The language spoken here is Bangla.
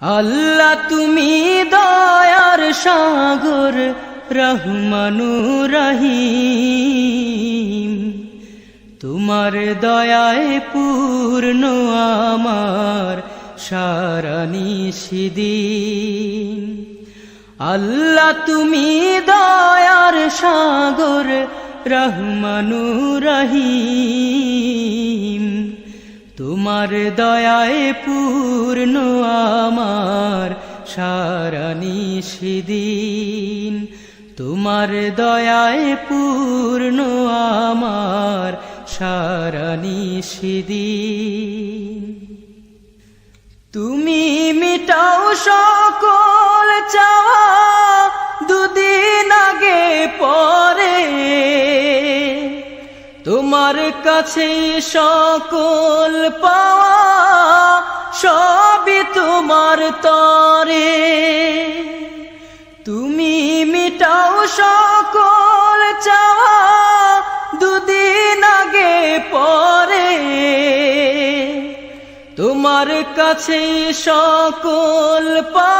আল্লাহ তুমি দয়ার সাগর, রহমানু রহিম। তোমার দয়ায় পূর্ণ আমার সারানি সিদিন আল্লাহ তুমি দয়ার সাগর, রহমানু রহিম। তোমার দয়ায় পূর্ণ সিদিন তোমার দয়ায় পূর্ণ আমার সিদিন তুমি মিটাও সকল চাওয়া দুদিন আগে পরে। তোমার কাছে সকল পাওয়া সবই তোমার তরে। তুমি মিটাও সকল চাওয়া দুদিন আগে পরে। তোমার কাছে সকল পাওয়া